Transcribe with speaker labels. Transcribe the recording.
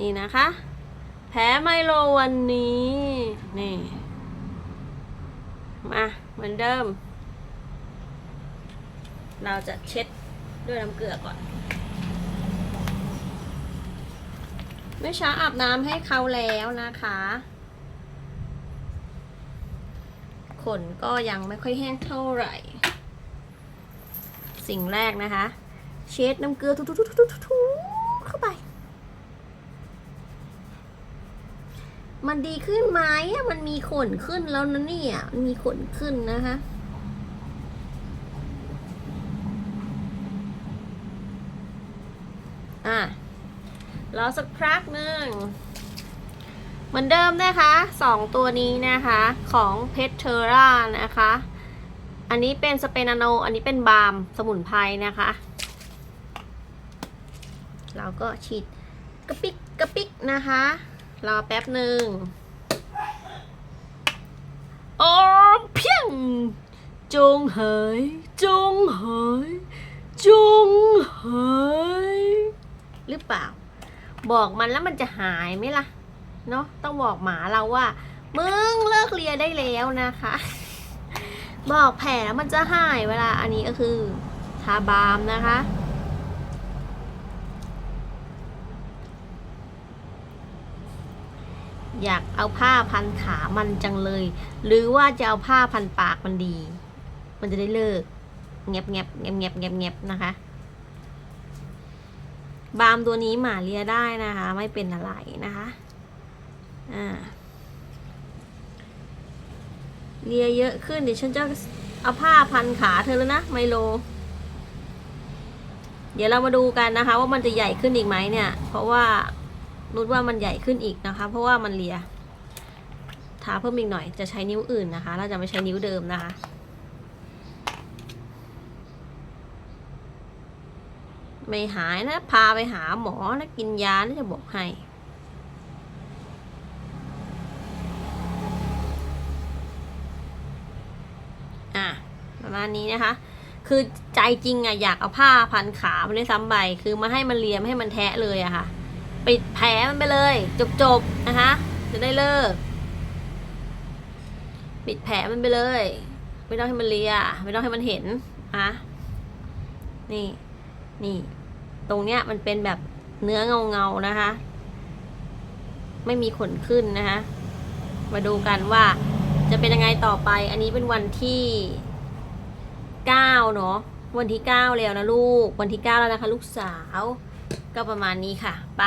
Speaker 1: นี่นะคะ แพ้ไมโลวันนี้ นี่ มาเหมือนเดิม เราจะเช็ดด้วยน้ำเกลือก่อนเมื่อเช้าอาบน้ำให้เขาแล้วนะคะ ขนก็ยังไม่ค่อยแห้งเท่าไหร่ สิ่งแรกนะคะ เช็ดน้ำเกลือทุๆๆๆๆเข้าไป มันดีขึ้นไหมมันมีขนขึ้นแล้วนะเนี่ยมันมีขนขึ้นนะคะอะรอสักพักหนึ่งเหมือนเดิมนะคะสองตัวนี้นะคะของเพชรเทอร่านะคะ อันนี้เป็นสเปนาโน อันนี้เป็นบาล์มสมุนไพรนะคะ เราก็ฉีดกระปิกกระปิกนะคะ รอแป๊บหนึ่งโอ้เพียง จงหาย จงหาย จงหาย หรือเปล่า บอกมันแล้วมันจะหายไหมล่ะ เนาะต้องบอกหมาเราว่า มึงเลิกเลียได้แล้วนะคะ บอกแผลแล้วมันจะหายเวลาอันนี้ก็คือ ทาบาล์มนะคะ อยากเอาผ้าพันขามันจังเลย หรือว่าจะเอาผ้าพันปากมันดี มันจะได้เลิกเงียบเงียบเงียบเงียบเงียบเงียบนะคะ บามตัวนี้หมาเลียได้นะคะ ไม่เป็นอะไรนะคะอ่าเลียเยอะขึ้นเดี๋ยวฉันจะเอาผ้าพันขาเธอแล้วนะไมโล เดี๋ยวเรามาดูกันนะคะ ว่ามันจะใหญ่ขึ้นอีกไหมเนี่ย เพราะว่า นุชว่ามันใหญ่ขึ้นอีกนะคะ เพราะว่ามันเลียทาเพิ่มอีกหน่อยจะใช้นิ้วอื่นนะคะ เราจะไม่ใช้นิ้วเดิมนะคะ ไม่หายนะ พาไปหาหมอนะกินยานะจะบอกให้อะประมาณนี้นะคะ คือใจจริงอะอยากเอาผ้าพันขามันด้วยซ้ำใบ คือมาให้มันเลียมให้มันแทะเลยอะค่ะ ปิดแผลมันไปเลย จบๆนะคะจะได้เลิก ปิดแผลมันไปเลย ไม่ต้องให้มันเลียไม่ต้องให้มันเห็นอะนี่นี่ ตรงเนี้ยมันเป็นแบบเนื้อเงาเงาๆนะคะ ไม่มีขนขึ้นนะคะ มาดูกันว่าจะเป็นยังไงต่อไป อันนี้เป็นวันที่เก้าเนาะวันที่เก้าแล้วนะลูก วันที่เก้าแล้วนะคะ ลูกสาว ก็ประมาณนี้ค่ะ ไป